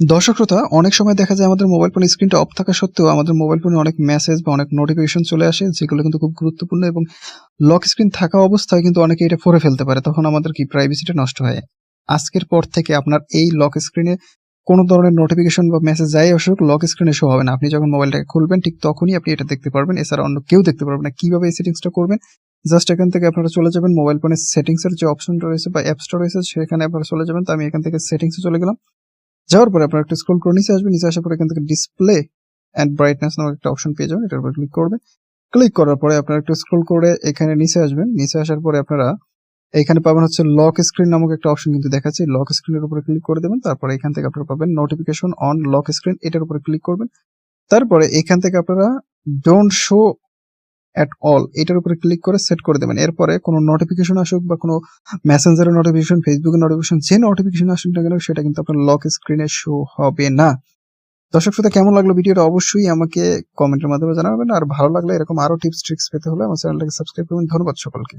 দর্শক শ্রোতা, অনেক সময় দেখা যায় আমাদের মোবাইল ফোনের স্ক্রিনটা অফ থাকা সত্ত্বেও আমাদের মোবাইল ফোনে অনেক মেসেজ বা অনেক নোটিফিকেশন চলে আসে, যেগুলো কিন্তু খুব গুরুত্বপূর্ণ এবং লক স্ক্রিন থাকা অবস্থায় কিন্তু অনেকে এটা পড়ে ফেলতে পারে। তখন আমাদের কি প্রাইভেসিটা নষ্ট হয়? আজকের পর থেকে আপনার এই লক স্ক্রিনে কোনো ধরনের নোটিফিকেশন বা মেসেজ যাই আসুক লক স্ক্রিনে শো হবে না। আপনি যখন মোবাইলটাকে খুলবেন, ঠিক তখনই আপনি এটা দেখতে পারবেন। এছাড়া অন্য কেউ দেখতে পারবে না। কীভাবে এই সেটিংসটা করবেন? জাস্ট এখান থেকে আপনারা চলে যাবেন মোবাইল ফোনের সেটিংসের যে অপশনটা রয়েছে বা অ্যাপসটা রয়েছে, সেখানে আপনারা চলে যাবেন। তো আমি এখান থেকে সেটিংসে চলে গেলাম। যাওয়ার পরে আপনারা একটু স্ক্রল করে নিচে আসবেন, নিচে আসার পরে এখান থেকে ডিসপ্লে অ্যান্ড ব্রাইটনেস নামক একটা অপশন পেয়ে যাবেন, এটার উপর ক্লিক করবেন। ক্লিক করার পরে আপনারা একটু স্ক্রল করে এখানে নিচে আসবেন, নিচে আসার পরে আপনারা এখানে পাবেন হচ্ছে লক স্ক্রিন নামক একটা অপশন কিন্তু দেখাচ্ছে লক স্ক্রিনের উপরে ক্লিক করে দেবেন, তারপরে এখান থেকে আপনারা পাবেন নোটিফিকেশন অন লক স্ক্রিন এটার উপরে ক্লিক করবেন। তারপরে এখান থেকে আপনারা ডোন্ট শো অ্যাট অল এটার উপরে ক্লিক করে সেট করে দেবেন। এরপরে কোনো নোটিফিকেশন আসুক বা কোনো মেসেঞ্জারের নোটিফিকেশন ফেসবুকের নোটিফিকেশন যে নোটিফিকেশন আসুক না কেন, সেটা কিন্তু আপনার লক স্ক্রিনে শো হবে না। দর্শক শ্রোতা, কেমন লাগল ভিডিওটা? অবশ্যই আমাকে কমেন্টের মাধ্যমে জানাবেন। আর ভালো লাগলে এরকম আরও টিপস ট্রিক্স পেতে হলে আমার চ্যানেলটাকে সাবস্ক্রাইব করবেন। ধন্যবাদ সকলকে।